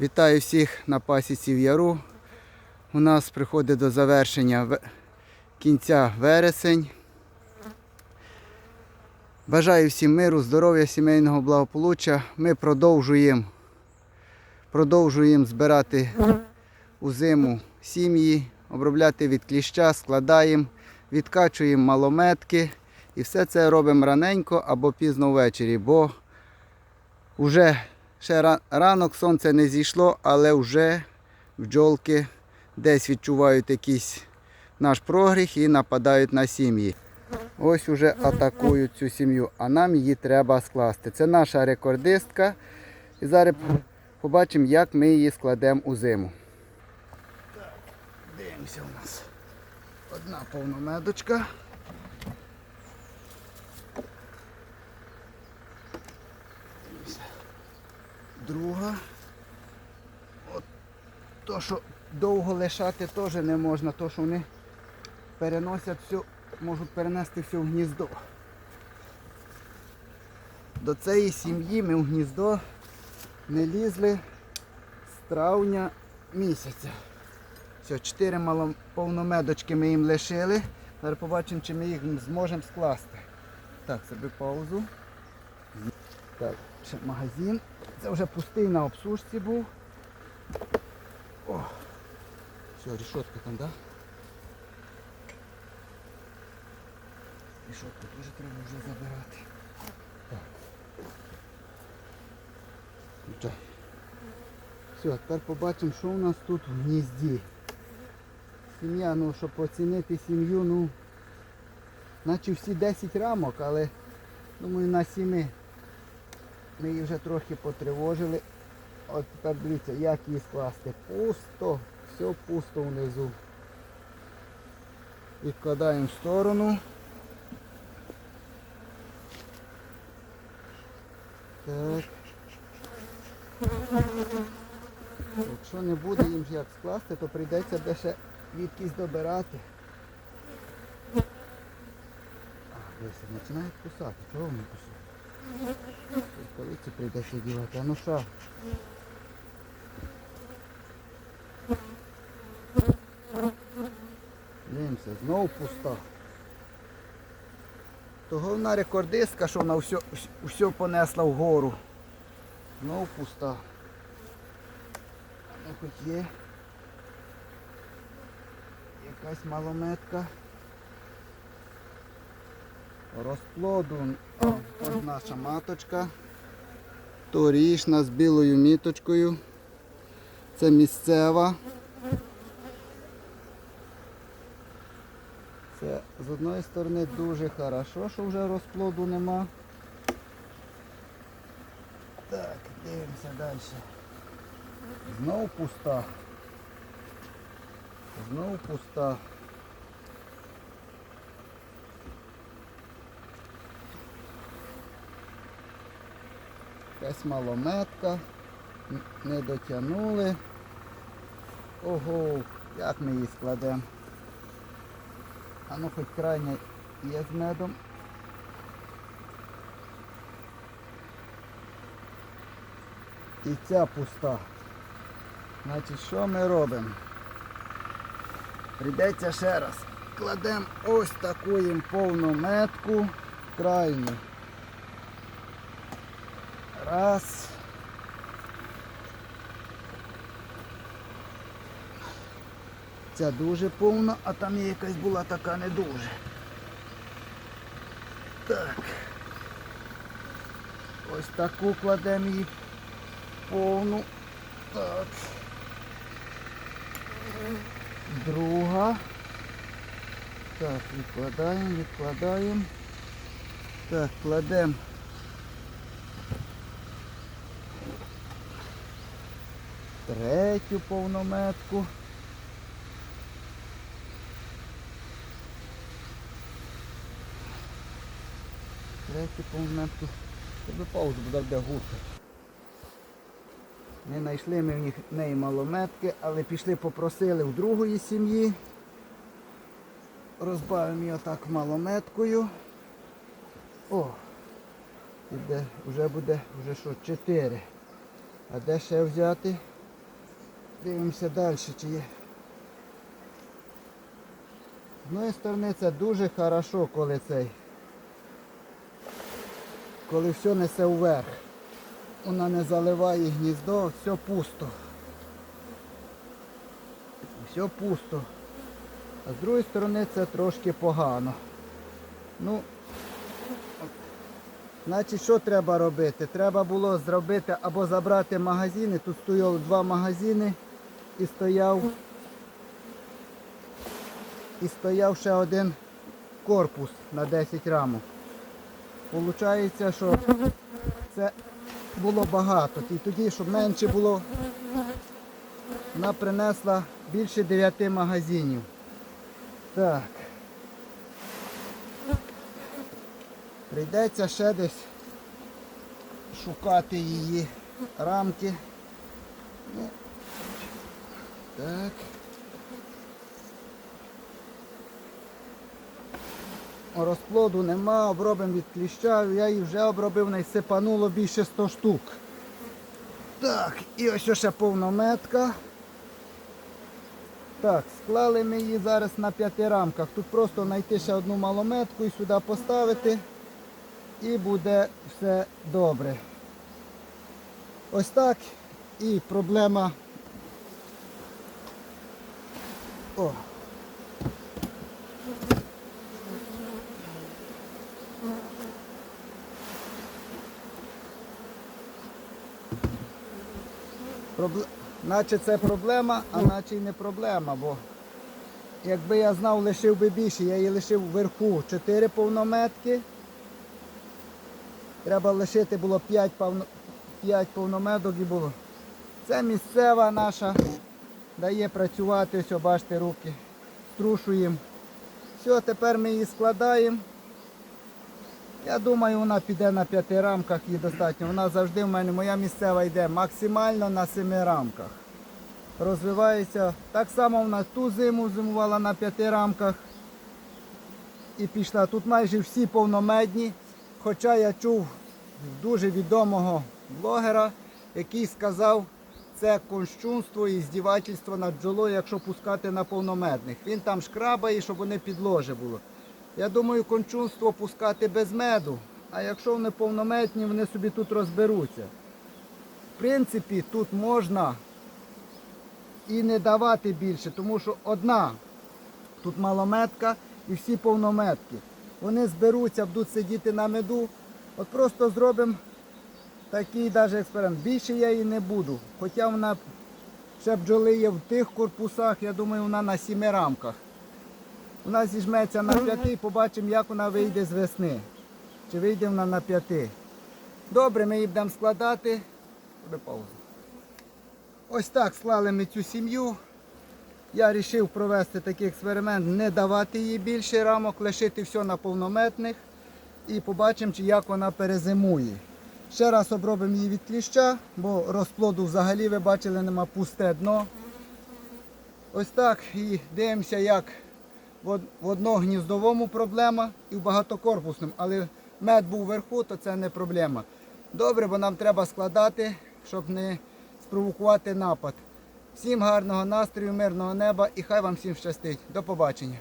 Вітаю всіх на пасіці в Яру. У нас приходить до завершення кінця вересень. Бажаю всім миру, здоров'я, сімейного благополуччя. Ми продовжуємо, продовжуємо збирати у зиму сім'ї, обробляти від кліща, складаємо, відкачуємо малометки. І все це робимо раненько або пізно ввечері, бо вже ще ранок сонце не зійшло, але вже бджолки десь відчувають якийсь наш прогріх і нападають на сім'ї. Ось уже атакують цю сім'ю, а нам її треба скласти. Це наша рекордистка. І зараз побачимо, як ми її складемо у зиму. Так, дивимося у нас. Одна повномедочка. Друга. От то, що довго лишати теж не можна, то що вони переносять все, можуть перенести все в гніздо. До цієї сім'ї ми в гніздо не лізли з травня місяця. Все, чотири повномедочки ми їм лишили. Зараз побачимо, чи ми їх зможемо скласти. Так, собі паузу. Так, ще магазин. Це вже пустий на обсушці був. О! Все, рішотка там, так? Да? Рішотку теж треба вже забирати. Так. Все, тепер побачимо, що у нас тут в гнізді. Сім'я, ну, щоб оцінити сім'ю, ну, наче всі 10 рамок, але думаю на 7 ми її вже трохи потривожили. От тепер дивіться, як її скласти. Пусто, все пусто внизу. Відкладаємо в сторону. Так. Якщо не буде їм як скласти, то прийдеться де ще відкись добирати. А, дивіться, починають кусати. Чого вони кусають? Коли це прийдеться дівати? А ну що? Дивимося, знову пуста. То головна рекордистка, що вона все, все понесла вгору. Знову пуста. Ну хоч є. Якась малометка. Розплоду ось наша маточка. Торішна з білою міточкою. Це місцева. Це з одної сторони дуже хорошо, що вже розплоду нема. Так, дивимося далі. Знову пуста. Знову пуста. Якась малометка. Не дотягнули. Ого, як ми її складемо? А ну хоч крайня є з медом. І ця пуста. Значить, що ми робимо? Прийдеться ще раз. Кладемо ось таку їм повну метку крайню. Раз. Ця дуже повна, а там є якась була така не дуже. Так. Ось таку кладемо її повну. Так. Друга. Так, відкладаємо, відкладаємо. Так, кладемо. Третю повнометку. Третю повнометку. Тебе паузу буде де гурка. Не знайшли ми в них неї малометки, але пішли попросили в другої сім'ї. Розбавимо її отак малометкою. О! Іде, вже буде, вже що, чотири. А де ще взяти? Дивимося далі, чи є. З однієї сторони це дуже хорошо, коли цей. Коли все несе вверх. Вона не заливає гніздо, все пусто. Все пусто. А з другої сторони це трошки погано. Ну, значить, що треба робити? Треба було зробити або забрати магазини. Тут стояло два магазини і стояв. І стояв ще один корпус на 10 рамок. Получається, що це було багато. І тоді, щоб менше було, вона принесла більше 9 магазинів. Так. Прийдеться ще десь шукати її рамки. Так. Розплоду нема, обробимо від кліща. Я її вже обробив, найсипануло більше 100 штук. Так, і ось ще повнометка. Так, склали ми її зараз на п'яти рамках. Тут просто знайти ще одну малометку і сюди поставити. І буде все добре. Ось так. І проблема. О. Пробле... Наче це проблема, а наче й не проблема, бо якби я знав, лишив би більше, я її лишив вверху 4 повнометки. Треба лишити було 5, повно... 5 повнометок і було. Це місцева наша, дає працювати, ось, бачите, руки. Струшуємо. Все, тепер ми її складаємо. Я думаю, вона піде на п'яти рамках і достатньо. Вона завжди в мене, моя місцева йде максимально на семи рамках. Розвивається. Так само вона ту зиму зимувала на п'яти рамках. І пішла. Тут майже всі повномедні. Хоча я чув дуже відомого блогера, який сказав, це конщунство і здівательство над бджолою, якщо пускати на повномедних. Він там шкрабає, щоб вони підложе було. Я думаю, кончунство пускати без меду, а якщо вони повнометні, вони собі тут розберуться. В принципі, тут можна і не давати більше, тому що одна тут малометка і всі повнометки. Вони зберуться, будуть сидіти на меду. От просто зробимо такий навіть експеримент. Більше я її не буду. Хоча вона ще бджоли є в тих корпусах, я думаю, вона на сіми рамках. Вона зіжметься на п'яти побачимо, як вона вийде з весни. Чи вийде вона на п'яти. Добре, ми її будемо складати. Пауза. Ось так склали ми цю сім'ю. Я вирішив провести такий експеримент, не давати їй більше рамок, лишити все на повнометних і побачимо, чи як вона перезимує. Ще раз обробимо її від кліща, бо розплоду взагалі ви бачили, нема пусте дно. Ось так і дивимося, як в одногніздовому проблема і в багатокорпусному, але мед був вверху, то це не проблема. Добре, бо нам треба складати, щоб не спровокувати напад. Всім гарного настрою, мирного неба і хай вам всім щастить. До побачення.